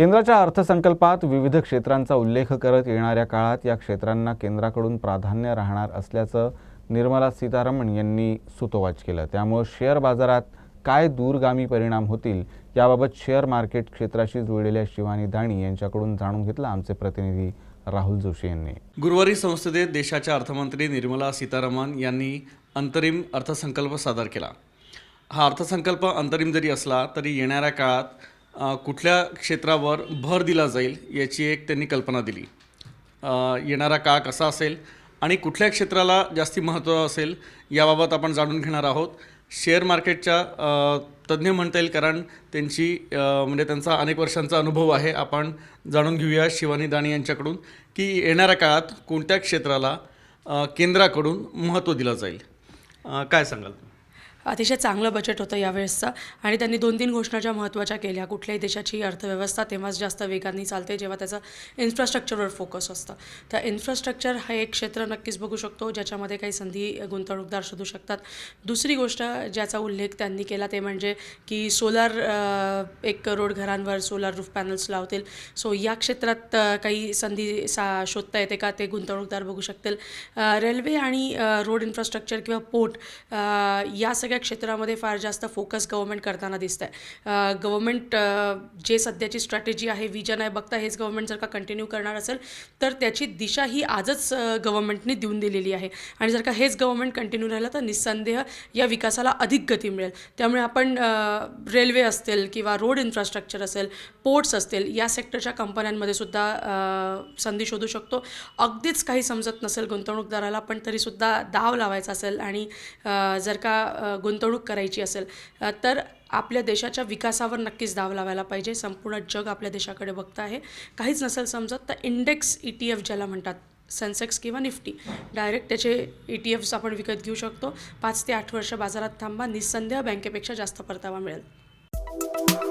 केंद्राच्या अर्थसंकल्पात विविध क्षेत्रांचा उल्लेख करत येणाऱ्या काळात या क्षेत्रांना केंद्राकडून प्राधान्य राहणार असल्याचं निर्मला सीतारामन यांनी सुतोवाच केलं. त्यामुळं शेअर बाजारात काय दूरगामी परिणाम होतील याबाबत शेअर मार्केट क्षेत्राशी जुळलेल्या शिवानी दाणी यांच्याकडून जाणून घेतलं आमचे प्रतिनिधी राहुल जोशी यांनी. गुरुवारी संसदेत देशाच्या अर्थमंत्री निर्मला सीतारामन यांनी अंतरिम अर्थसंकल्प सादर केला. हा अर्थसंकल्प अंतरिम जरी असला तरी येणाऱ्या काळात कुठल्या क्षेत्रावर भर दिला जाईल याची एक त्यांनी कल्पना दिली. येणारा काळ कसा असेल आणि कुठल्या क्षेत्राला जास्ती महत्त्व असेल याबाबत आपण जाणून घेणार आहोत. शेअर मार्केटच्या तज्ज्ञ म्हणता येईल कारण त्यांची म्हणजे त्यांचा अनेक वर्षांचा अनुभव आहे. आपण जाणून घेऊया शिवानी दाणी यांच्याकडून की येणाऱ्या काळात कोणत्या क्षेत्राला केंद्राकडून महत्त्व दिलं जाईल. काय सांगाल अतिशय चांगलं बजेट होतं यावेळेसचं. आणि त्यांनी दोन तीन घोषणा ज्या महत्त्वाच्या केल्या कुठल्याही देशाची अर्थव्यवस्था तेव्हाच जास्त वेगाने चालते जेव्हा त्याचं इन्फ्रास्ट्रक्चरवर फोकस असतं. तर इन्फ्रास्ट्रक्चर हे एक क्षेत्र नक्कीच बघू शकतो ज्याच्यामध्ये काही संधी गुंतवणूकदार शोधू शकतात. दुसरी गोष्ट ज्याचा उल्लेख त्यांनी केला ते म्हणजे की सोलार एक करोड घरांवर सोलार रूफ पॅनल्स लावतील. सो या क्षेत्रात काही संधी सा शोधता येते का ते गुंतवणूकदार बघू शकतील. रेल्वे आणि रोड इन्फ्रास्ट्रक्चर किंवा पोर्ट या सगळ्या क्षेत्रामध्ये फार जास्त फोकस गव्हर्मेंट करताना दिसत आहे गव्हर्मेंट जे सध्याची स्ट्रॅटेजी आहे विजन आहे बघता हेच गव्हर्मेंट जर का कंटिन्यू करणार असेल तर त्याची दिशा ही आजच गव्हर्मेंटने देऊन दिलेली आहे. आणि जर का हेच गव्हर्मेंट कंटिन्यू राहिलं तर निस्संदेह या विकासाला अधिक गती मिळेल. त्यामुळे आपण रेल्वे असतील किंवा रोड इन्फ्रास्ट्रक्चर असेल पोर्ट्स असतील या सेक्टरच्या कंपन्यांमध्ये सुद्धा संधी शोधू शकतो. अगदीच काही समजत नसेल गुंतवणूकदाराला पण तरीसुद्धा दाव लावायचा असेल आणि जर का गुंतवणूक करायची असेल तर आपल्या देशाच्या विकासावर नक्कीच दाव लावायला पाहिजे. संपूर्ण जग आपल्या देशाकडे बघतं आहे. काहीच नसेल समजत तर इंडेक्स ई टी एफ ज्याला म्हणतात सेन्सेक्स किंवा निफ्टी डायरेक्ट त्याचे ई टी एफ्स आपण विकत घेऊ शकतो. पाच ते आठ वर्ष बाजारात थांबा. निस्संदेह बँकेपेक्षा जास्त परतावा मिळेल.